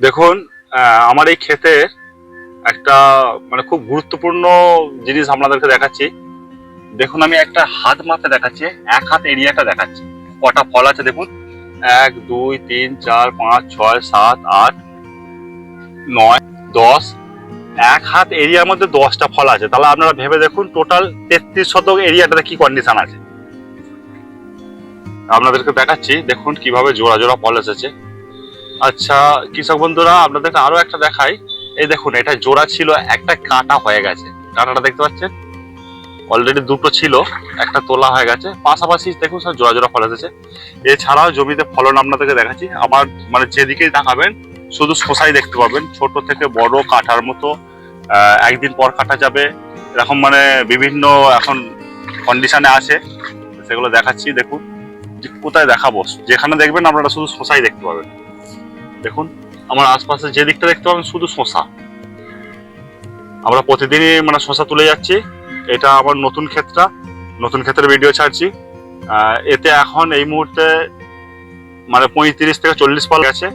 দেখুন আমার এই ক্ষেতের একটা মানে খুব গুরুত্বপূর্ণ জিনিস আপনাদেরকে দেখাচ্ছি। দেখুন, আমি একটা হাত মাপে দেখাচ্ছি, এক হাত এরিয়াটা দেখাচ্ছি। কটা ফল আছে দেখুন? এক, দুই, তিন, চার, পাঁচ, ছয়, সাত, আট, নয়, দশ। এক হাত এরিয়ার মধ্যে দশটা ফল আছে। তাহলে আপনারা ভেবে দেখুন, টোটাল তেত্রিশ শতক এরিয়াটাতে কি কন্ডিশন আছে। আপনাদেরকে দেখাচ্ছি, দেখুন কীভাবে জোড়া জোড়া ফল এসেছে। আচ্ছা কৃষক বন্ধুরা, আপনাদেরকে আরও একটা দেখাই। এই দেখুন, এটা জোড়া ছিল, একটা কাটা হয়ে গেছে। কাঁটাটা দেখতে পাচ্ছেন? অলরেডি দুটো ছিল, একটা তোলা হয়ে গেছে। পাশাপাশি দেখুন সব জোড়া জোড়া ফল এসেছে। এছাড়াও জমিতে ফলন আপনাদেরকে দেখাচ্ছি। আমার মানে যেদিকেই তাকাবেন শুধু শোষাই দেখতে পাবেন। ছোট থেকে বড় কাটার মতো একদিন পর কাটা যাবে। এরকম মানে বিভিন্ন এখন কন্ডিশনে আছে। সেগুলো দেখাচ্ছি, দেখুন। কোথায় দেখাবো? যেখানে দেখবেন আপনারা শুধু শোষাই দেখতে পাবেন। দেখুন, আমার আশপাশে যে দিকটা দেখতে পাবেন শুধু শশা। আমরা প্রতিদিনই মানে শশা তুলে যাচ্ছি। এটা আমার নতুন ক্ষেত্রটা নতুন ক্ষেত্রের ভিডিও ছাড়ছি। এতে এখন এই মুহূর্তে মানে পঁয়ত্রিশ থেকে চল্লিশ পাল গেছে।